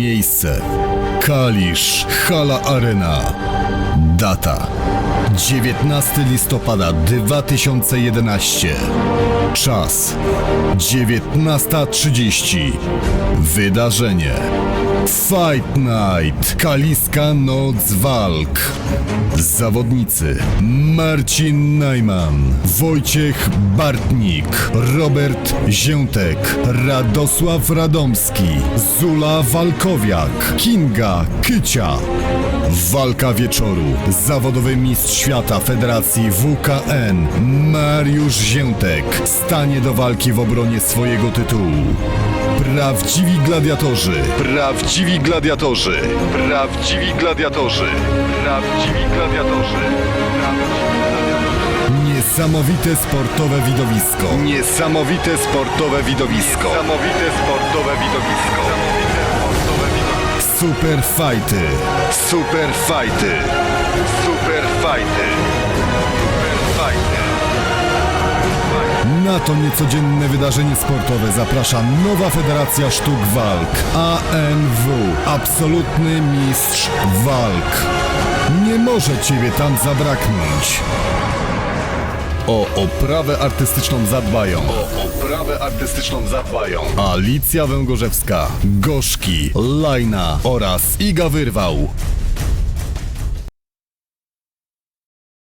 Miejsce. Kalisz, Hala Arena. Data. 19 listopada 2011. Czas 19.30. Wydarzenie. Fight Night. Kaliska Noc Walk. Zawodnicy Marcin Najman, Wojciech Bartnik, Robert Ziętek, Radosław Radomski, Zula Walkowiak, Kinga Kycia. Walka wieczoru. Zawodowy mistrz świata Federacji WKN Mariusz Ziętek stanie do walki w obronie swojego tytułu. Prawdziwi gladiatorzy. Prawdziwi gladiatorzy. Prawdziwi gladiatorzy. Prawdziwi gladiatorzy. Niesamowite sportowe widowisko. Niesamowite sportowe widowisko. Niesamowite sportowe widowisko. Super fajty. Super fajty. Super fajty. Na to niecodzienne wydarzenie sportowe zaprasza nowa Federacja Sztuk Walk ANW. Absolutny mistrz walk. Nie może ciebie tam zabraknąć. O oprawę artystyczną zadbają. O oprawę artystyczną zadbają. Alicja Węgorzewska, Gorzki, Lajna oraz Iga Wyrwał.